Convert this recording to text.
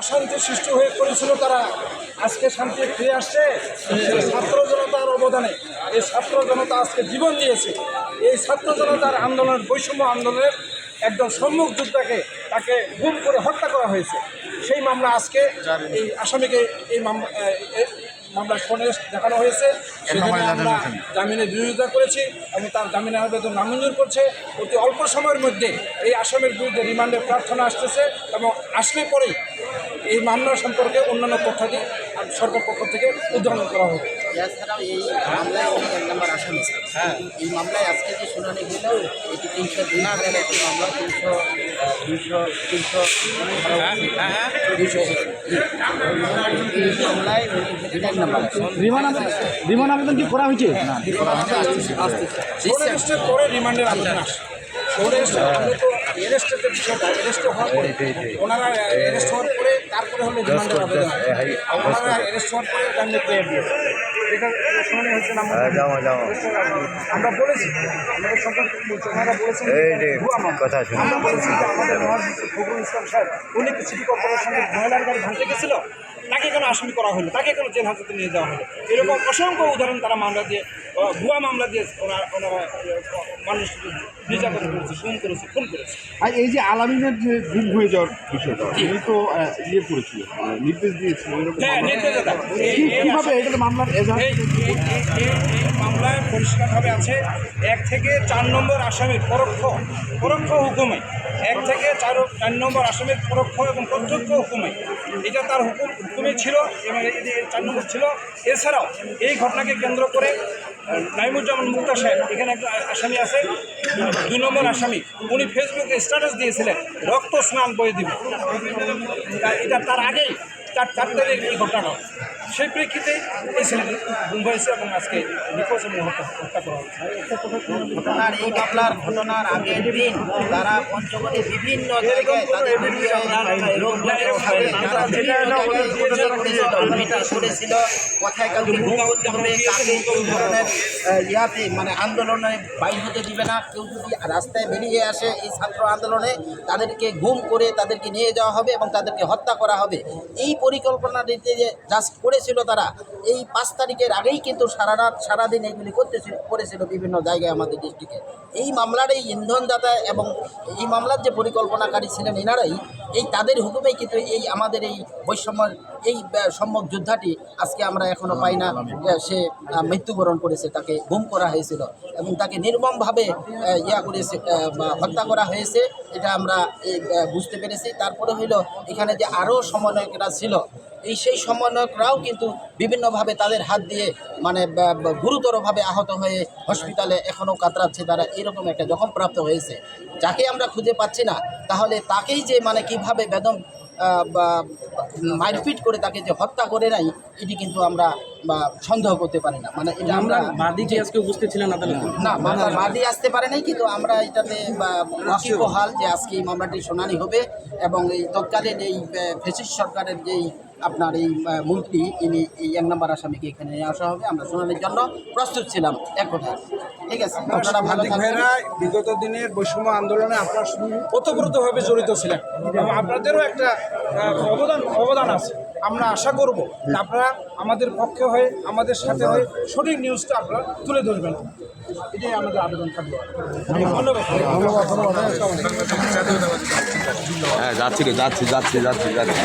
অশান্তি সৃষ্টি হয়ে পড়েছিল তারা। আজকে শান্তি ফিরে আসছে ছাত্র জনতার অবদানে। এই ছাত্র জনতা আজকে জীবন দিয়েছে। এই ছাত্র জনতার আন্দোলনের বৈষম্য আন্দোলনের একজন সম্মুখ যোদ্ধাকে তাকে গুম করে হত্যা করা হয়েছে। সেই মামলা আজকে এই আসামিকে এই মামলা মামলা শুনে দেখানো হয়েছে। সেখানে আমরা জামিনের বিরোধিতা করেছি এবং তার জামিনের আবেদন নামঞ্জুর করছে। অতি অল্প সময়ের মধ্যে এই আসামের বিরুদ্ধে রিমান্ডের প্রার্থনা আসতেছে এবং আসলে পরেই এই মামলা সম্পর্কে অন্যান্য তথ্যাদি সরকার পক্ষ থেকে উদ্ধারণ করা হবে এছাড়াও এই মামলায় উনি এক নম্বর আসামি হ্যাঁ এই মামলায় আজকে যে শুনানি হলো এটি তিনশো দুই ধারার একটি মামলা তিনশো দুইশো তিনশো দুইশো এই মামলায় উনি এক নম্বর আসামি। রিমান আবেদন কি করা হয়েছে ষোলো রেস্টের পরে রিমান্ডের আবেদন আসে অ্যারেস্টের যে বিষয়টা অ্যারেস্ট হওয়ার পরে ওনারা অ্যারেস্ট হওয়ার পরে তারপরে হলো রিমান্ডের আবেদন। ওনারা অ্যারেস্ট হওয়ার পরে জামিনে পেয়ে দিয়েছে। এটা শুনানি হচ্ছে না আমরা বলেছি আমাদের বলছে? ওনারা বলেছেন যে ভুয়া আমরা বলেছি যে আমাদের মহাসচিব ফখরুল ইসলাম সাহেব উনি সিটি কর্পোরেশনের মহিলার গাড়ি ভাঙতে গেছিল? তাকে কেন আসামি করা হলো? তাকে কেন জেল হাজতে নিয়ে যাওয়া হলো? এরকম অসংখ্য উদাহরণ তারা মামলা দিয়ে ভুয়া মামলা দিয়ে ওনারা ওনারা মানুষ নির্যাতন করেছে খুন করেছে খুন করেছে। আর এই যে আলামিনের যে গুম হয়ে যাওয়ার বিষয়টা উনি তো ইয়ে করেছিল নির্দেশ দিয়েছিল এরকম হ্যাঁ মামলার মামলায় পরিষ্কারভাবে আছে এক থেকে চার নম্বর আসামির পরোক্ষ পরোক্ষ হুকুমে এক থেকে চার চার নম্বর আসামির পরোক্ষ এবং প্রত্যক্ষ হুকুমে। এটা তার হুকুম, হুকুমে ছিল এবং চার নম্বর ছিল। এছাড়াও এই ঘটনাকে কেন্দ্র করে নাইমুজ্জামান মুক্তা সাহেব, এখানে একটা আসামি আছে দুই নম্বর আসামি। উনি ফেসবুকে স্ট্যাটাস দিয়েছিলেন, রক্ত স্নান বয়ে দিবে। এটা তার আগেই, তার তারিখ এই ঘটনা সেই প্রেক্ষিতে এই ছেলেটি গুম হয়েছে এবং আজকে নিখোঁজ এবং হত্যা হত্যা করা হয়েছে। ঘটনার এই মামলার ঘটনার আগের দিন তারা পঞ্চগড়ে বিভিন্ন জায়গায় তাদের প্রচার করেছিল, কোথায় কাউকে করতে হবে কাকে এই ধরনের ইয়াতে মানে আন্দোলনে বাইর হতে দিবে না। কেউ যদি রাস্তায় বেরিয়ে আসে এই ছাত্র আন্দোলনে তাদেরকে ঘুম করে তাদেরকে নিয়ে যাওয়া হবে এবং তাদেরকে হত্যা করা হবে। এই পরিকল্পনা দিতে যে জাস্ট করেছিল তারা। এই পাঁচ তারিখের আগেই কিন্তু সারা রাত সারাদিন এইগুলি করতেছিল, করেছিল বিভিন্ন জায়গায় আমাদের ডিস্ট্রিক্টে এই মামলার এই ইন্ধনদাতা এবং এই মামলার যে পরিকল্পনাকারী ছিলেন এনারাই, এই তাদের হুকুমেই কিন্তু এই আমাদের এই বৈষম্যের এই সম্যক যোদ্ধাটি আজকে আমরা এখনও পাই না সে মৃত্যুবরণ করেছে, তাকে গুম করা হয়েছিল এবং তাকে নির্মমভাবে ইয়া করেছে হত্যা করা হয়েছে, এটা আমরা বুঝতে পেরেছি। তারপরে হইল এখানে যে আরও সমন্বয়করা ছিল, এই সেই সমন্বয়করাও কিন্তু বিভিন্নভাবে তাদের হাত দিয়ে মানে গুরুতরভাবে আহত হয়ে হসপিটালে এখনও কাতরাচ্ছে তারা, এরকম একটা জখমপ্রাপ্ত হয়েছে। যাকে আমরা খুঁজে পাচ্ছি না, তাহলে তাকেই যে মানে কীভাবে বেদম মারপিট করে তাকে যে হত্যা করে নাই এটি কিন্তু আমরা বা সন্দেহ করতে পারি না। মানে এটা আমরা বাদী যে আজকে উপস্থিত ছিলেন আদালতে? না মামলা বাদী আসতে পারে নাই কিন্তু আমরা এটাতে হাল যে আজকে এই মামলাটি শুনানি হবে এবং এই তৎকালীন এই ফেসিস সরকারের যেই আপনার এই মন্ত্রী ইনি এই এক নম্বর আসামিকে এখানে নিয়ে আসা হবে। আমরা শুনানির জন্য প্রস্তুত ছিলাম। এক কথায়। বিগত দিনের বৈষম্য আন্দোলনে আপনার ওতপ্রোতভাবে জড়িত ছিলেন এবং আপনাদেরও একটা অবদান অবদান আছে। আমরা আশা করব আপনারা আমাদের পক্ষে হয়ে আমাদের সাথে হয়ে সঠিক নিউজটা আপনারা তুলে ধরবেন। এটাই আমাদের আবেদন থাকবে। হ্যাঁ যাচ্ছি যাচ্ছি যাচ্ছি যাচ্ছি যাচ্ছি।